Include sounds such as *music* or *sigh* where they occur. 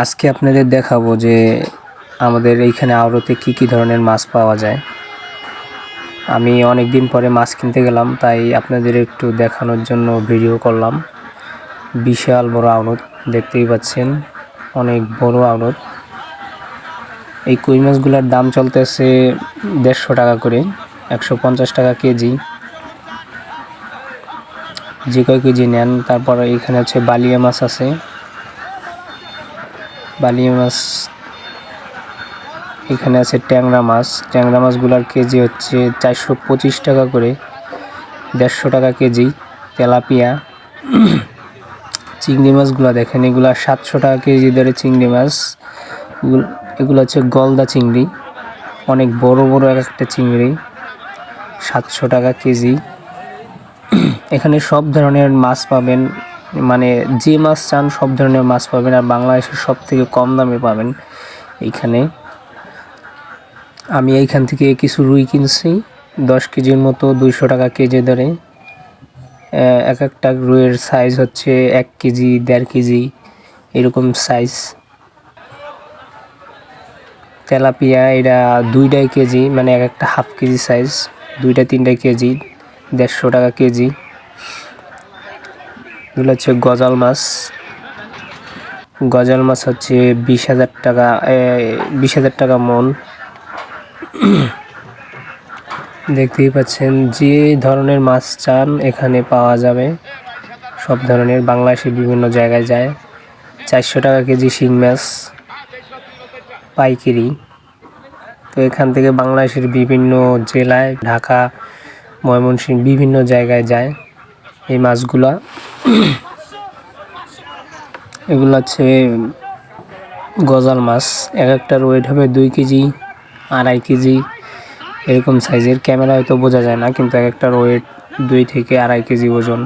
আজকে আপনাদের দেখাবো যে আমাদের এইখানে আড়তে কি কি ধরনের মাছ পাওয়া যায়। আমি অনেক দিন পরে মাছ কিনতে গেলাম, তাই আপনাদের একটু দেখানোর জন্য ভিডিও করলাম। বিশাল বড় আড়ত দেখতেই পাচ্ছেন, অনেক বড় আড়ত এই কই মাছগুলোর দাম চলতেছে দেড়শো টাকা করে, একশো পঞ্চাশ টাকা কেজি। যে কয় কেজি নেন, তারপর এখানে হচ্ছে বালিয়া মাছ আছে। বালিয়া মাছ, এখানে আছে ট্যাংরা মাছ। ট্যাংরা মাছগুলোর কেজি হচ্ছে চারশো পঁচিশ টাকা করে, দেড়শো টাকা কেজি। তেলাপিয়া, চিংড়ি মাছগুলো দেখেন, এগুলো সাতশো টাকা কেজি ধরে চিংড়ি মাছ। এগুলো হচ্ছে গলদা চিংড়ি, অনেক বড় বড় এক একটা চিংড়ি, সাতশো টাকা কেজি। এখানে সব ধরনের মাছ পাবেন মানে যে মাছ চান, সব ধরনের মাছ পাবেন আর বাংলাদেশের সব থেকে কম দামে পাবেন এইখানে। আমি এইখান থেকে কিছু রুই কিনছি, দশ কেজির মতো দুইশো টাকা কেজি ধরে। এক একটা রুইয়ের সাইজ হচ্ছে এক কেজি, দেড় কেজি, এরকম সাইজ তেলাপিয়া এটা দুইটাই কেজি মানে এক একটা হাফ কেজি সাইজ দুইটা তিনটা কেজি, দেড়শো টাকা কেজি। এগুলো হচ্ছে গজাল মাছ। গজাল মাছ হচ্ছে বিশ হাজার টাকা বিশ হাজার টাকা মন। দেখতেই পাচ্ছেন, যে ধরনের মাছ চান এখানে পাওয়া যাবে। সব ধরনের বাংলাদেশে বিভিন্ন জায়গায় যায়। চারশো টাকা কেজি শিং মাছ, পাইকারি। তো এখান থেকে বাংলাদেশের বিভিন্ন জেলায়, ঢাকা, ময়মনসিংহ, বিভিন্ন জায়গায় যায় এই মাছগুলা। *clears throat* এগুলো হচ্ছে গজাল মাছ। এক একটার ওয়েট হবে দুই কেজি, আড়াই কেজি। এরকম সাইজের ক্যামেরা হয়তো বোঝা যায় না, কিন্তু এক একটার ওয়েট দুই থেকে আড়াই কেজি ওজন।